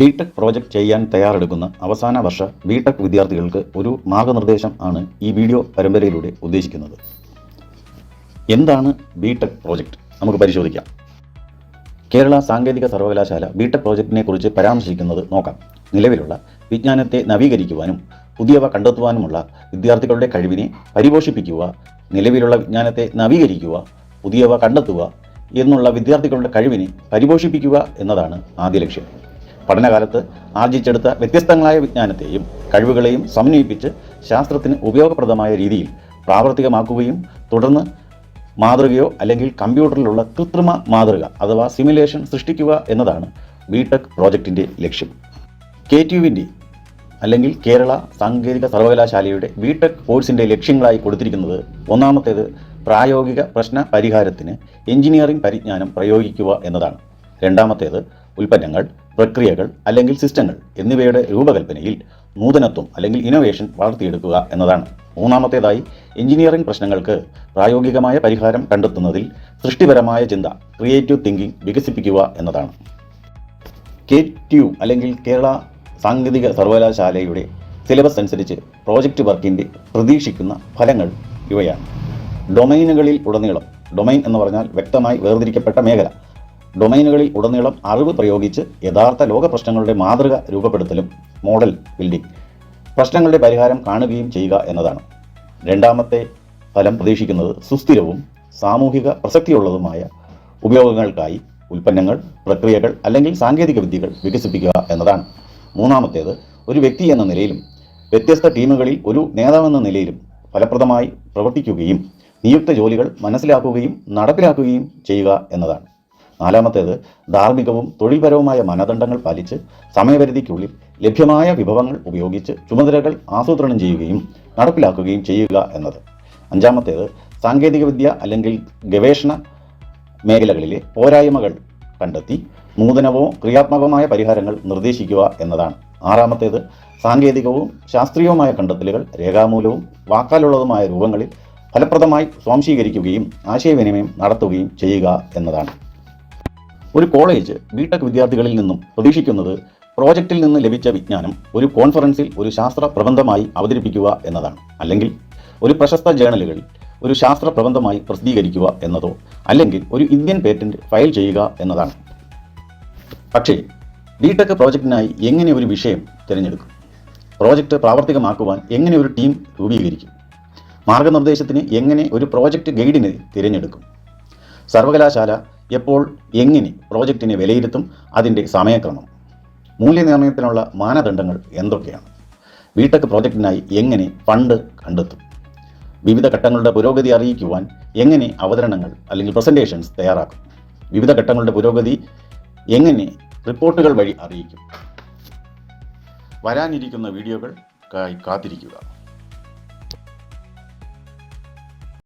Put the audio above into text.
BTech project ചെയ്യാൻ തയ്യാറെടുക്കുന്ന അവസാന വർഷ ബിടെക് വിദ്യാർത്ഥികൾക്ക് ഒരു മാർഗനിർദ്ദേശം ആണ് ഈ വീഡിയോ പരമ്പരയിലൂടെ ഉദ്ദേശിക്കുന്നത്. എന്താണ് ബിടെക് പ്രോജക്റ്റ് നമുക്ക് പരിശോധിക്കാം. കേരള സാങ്കേതിക സർവകലാശാല ബിടെക് പ്രോജക്റ്റിനെ കുറിച്ച് പരാമർശിക്കുന്നത് നോക്കാം. നിലവിലുള്ള വിജ്ഞാനത്തെ നവീകരിക്കുവാനും പുതിയവ കണ്ടെത്തുവാനുമുള്ള വിദ്യാർത്ഥികളുടെ കഴിവിനെ പരിപോഷിപ്പിക്കുക നിലവിലുള്ള വിജ്ഞാനത്തെ നവീകരിക്കുക പുതിയവ കണ്ടെത്തുക എന്നുള്ള വിദ്യാർത്ഥികളുടെ കഴിവിനെ പരിപോഷിപ്പിക്കുക എന്നതാണ് ആദ്യ ലക്ഷ്യം. പഠനകാലത്ത് ആർജിച്ചെടുത്ത വ്യത്യസ്തങ്ങളായ വിജ്ഞാനത്തെയും കഴിവുകളെയും സമന്വയിപ്പിച്ച് ശാസ്ത്രത്തിന് ഉപയോഗപ്രദമായ രീതിയിൽ പ്രാവർത്തികമാക്കുകയും തുടർന്ന് മാതൃകയോ അല്ലെങ്കിൽ കമ്പ്യൂട്ടറിലുള്ള കൃത്രിമ മാതൃക അഥവാ സിമുലേഷൻ സൃഷ്ടിക്കുക എന്നതാണ് ബിടെക് പ്രോജക്റ്റിന്റെ ലക്ഷ്യം. കെ ടി യുവിന്റെ അല്ലെങ്കിൽ കേരള സാങ്കേതിക സർവകലാശാലയുടെ ബിടെക് കോഴ്സിന്റെ ലക്ഷ്യങ്ങളായി കൊടുത്തിരിക്കുന്നത് ഒന്നാമത്തേത് പ്രായോഗിക പ്രശ്ന പരിഹാരത്തിന് എഞ്ചിനീയറിംഗ് പരിജ്ഞാനം പ്രയോഗിക്കുക എന്നതാണ്. രണ്ടാമത്തേത് ഉൽപ്പന്നങ്ങൾ പ്രക്രിയകൾ അല്ലെങ്കിൽ സിസ്റ്റങ്ങൾ എന്നിവയുടെ രൂപകൽപ്പനയിൽ നൂതനത്വം അല്ലെങ്കിൽ ഇന്നോവേഷൻ വളർത്തിയെടുക്കുക എന്നതാണ്. മൂന്നാമത്തേതായി എഞ്ചിനീയറിംഗ് പ്രശ്നങ്ങൾക്ക് പ്രായോഗികമായ പരിഹാരം കണ്ടെത്തുന്നതിൽ സൃഷ്ടിപരമായ ചിന്ത ക്രിയേറ്റീവ് തിങ്കിങ് വികസിപ്പിക്കുക എന്നതാണ്. കെ ട്യൂ അല്ലെങ്കിൽ കേരള സാങ്കേതിക സർവകലാശാലയുടെ സിലബസ് അനുസരിച്ച് പ്രോജക്റ്റ് വർക്കിന്റെ പ്രതീക്ഷിക്കുന്ന ഫലങ്ങൾ ഇവയാണ്. ഡൊമൈനുകളിൽ ഉടനീളം ഡൊമൈൻ എന്ന് പറഞ്ഞാൽ വ്യക്തമായി വേർതിരിക്കപ്പെട്ട മേഖല ഡൊമൈനുകളിൽ ഉടനീളം അറിവ് പ്രയോഗിച്ച് യഥാർത്ഥ ലോക പ്രശ്നങ്ങളുടെ മാതൃക രൂപപ്പെടുത്തലും മോഡൽ ബിൽഡിംഗ് പ്രശ്നങ്ങളുടെ പരിഹാരം കാണുകയും ചെയ്യുക എന്നതാണ്. രണ്ടാമത്തെ ഫലം പ്രതീക്ഷിക്കുന്നത് സുസ്ഥിരവും സാമൂഹിക പ്രസക്തിയുള്ളതുമായ ഉപയോഗങ്ങൾക്കായി ഉൽപ്പന്നങ്ങൾ പ്രക്രിയകൾ അല്ലെങ്കിൽ സാങ്കേതിക വിദ്യകൾ വികസിപ്പിക്കുക എന്നതാണ്. മൂന്നാമത്തേത് ഒരു വ്യക്തി എന്ന നിലയിലും വ്യത്യസ്ത ടീമുകളിൽ ഒരു നേതാവെന്ന നിലയിലും ഫലപ്രദമായി പ്രവർത്തിക്കുകയും നിയുക്ത ജോലികൾ മനസ്സിലാക്കുകയും നടപ്പിലാക്കുകയും ചെയ്യുക എന്നതാണ്. നാലാമത്തേത് ധാർമ്മികവും തൊഴിൽപരവുമായ മാനദണ്ഡങ്ങൾ പാലിച്ച് സമയപരിധിക്കുള്ളിൽ ലഭ്യമായ വിഭവങ്ങൾ ഉപയോഗിച്ച് ചുമതലകൾ ആസൂത്രണം ചെയ്യുകയും നടപ്പിലാക്കുകയും ചെയ്യുക എന്നത്. അഞ്ചാമത്തേത് സാങ്കേതികവിദ്യ അല്ലെങ്കിൽ ഗവേഷണ മേഖലകളിലെ പോരായ്മകൾ കണ്ടെത്തി നൂതനവോ ക്രിയാത്മകമായ പരിഹാരങ്ങൾ നിർദ്ദേശിക്കുക എന്നതാണ്. ആറാമത്തേത് സാങ്കേതികവും ശാസ്ത്രീയവുമായ കണ്ടെത്തലുകൾ രേഖാമൂലവും വാക്കാലുള്ളതുമായ രൂപങ്ങളിൽ ഫലപ്രദമായി സ്വാംശീകരിക്കുകയും ആശയവിനിമയം നടത്തുകയും ചെയ്യുക എന്നതാണ്. ഒരു കോളേജ് ബിടെക് വിദ്യാർത്ഥികളിൽ നിന്നും പ്രതീക്ഷിക്കുന്നത് പ്രോജക്റ്റിൽ നിന്ന് ലഭിച്ച വിജ്ഞാനം ഒരു കോൺഫറൻസിൽ ഒരു ശാസ്ത്ര പ്രബന്ധമായി അവതരിപ്പിക്കുക എന്നതാണ്. അല്ലെങ്കിൽ ഒരു പ്രശസ്ത ജേണലുകളിൽ ഒരു ശാസ്ത്ര പ്രബന്ധമായി പ്രസിദ്ധീകരിക്കുക എന്നതോ അല്ലെങ്കിൽ ഒരു ഇന്ത്യൻ പേറ്റന്റ് ഫയൽ ചെയ്യുക എന്നതാണ്. പക്ഷേ ബിടെക് പ്രോജക്റ്റിനായി എങ്ങനെ ഒരു വിഷയം തിരഞ്ഞെടുക്കും? പ്രോജക്റ്റ് പ്രാവർത്തികമാക്കുവാൻ എങ്ങനെ ഒരു ടീം രൂപീകരിക്കും? മാർഗനിർദ്ദേശത്തിന് എങ്ങനെ ഒരു പ്രോജക്റ്റ് ഗൈഡിനെ തിരഞ്ഞെടുക്കും? സർവകലാശാല എപ്പോൾ എങ്ങനെ പ്രോജക്റ്റിനെ വിലയിരുത്തും അതിന്റെ സമയക്രമം മൂല്യനിർണയത്തിനുള്ള മാനദണ്ഡങ്ങൾ എന്തൊക്കെയാണ് ബിടെക് പ്രോജക്റ്റിനായി എങ്ങനെ ഫണ്ട് കണ്ടെത്തും വിവിധ ഘട്ടങ്ങളുടെ പുരോഗതി അറിയിക്കുവാൻ എങ്ങനെ അവതരണങ്ങൾ അല്ലെങ്കിൽ പ്രസന്റേഷൻസ് തയ്യാറാക്കും വിവിധ ഘട്ടങ്ങളുടെ പുരോഗതി എങ്ങനെ റിപ്പോർട്ടുകൾ വഴി അറിയിക്കും. വരാനിരിക്കുന്ന വീഡിയോകൾ കാത്തിരിക്കുക.